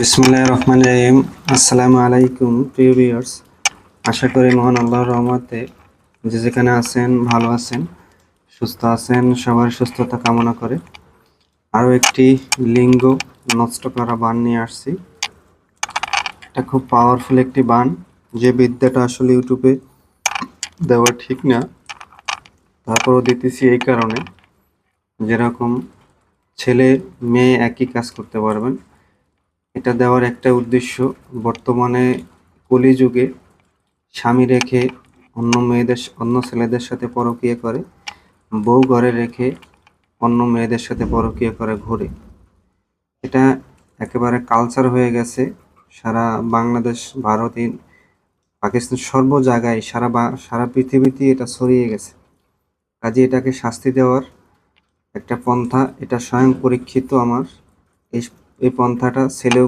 বিসমুল্লাহ রহমান রহিম। আসসালামু আলাইকুম প্রিয় ভিউয়ার্স। আশা করি মহান আল্লাহর রহমতে যে যেখানে আছেন, ভালো আছেন, সুস্থ আছেন, সবার সুস্থতা কামনা করে। আরও একটি লিঙ্গ নষ্ট করা বান নিয়ে আসছি। এটা খুব পাওয়ারফুল একটি বান। যে বিদ্যাটা আসলে ইউটিউবে দেওয়া ঠিক না, তারপরও দিতেছি এই কারণে। যেরকম ছেলে মেয়ে একই কাজ করতে পারবেন। এটা দেওয়ার একটা উদ্দেশ্য, বর্তমানে কলিযুগে স্বামী রেখে অন্য মেয়েদের অন্য ছেলেদের সাথে পরকীয়া করে, বউ ঘরে রেখে অন্য মেয়েদের সাথে পরকীয়া করে ঘুরে। এটা একেবারে কালচার হয়ে গেছে, সারা বাংলাদেশ, ভারত পাকিস্তান সর্ব জায়গায়, সারা সারা পৃথিবীতে এটা ছড়িয়ে গেছে। কাজে এটাকে শাস্তি দেওয়ার একটা পন্থা, এটা স্বয়ং পরীক্ষিত আমার। এই এই পন্থাটা ছেলেও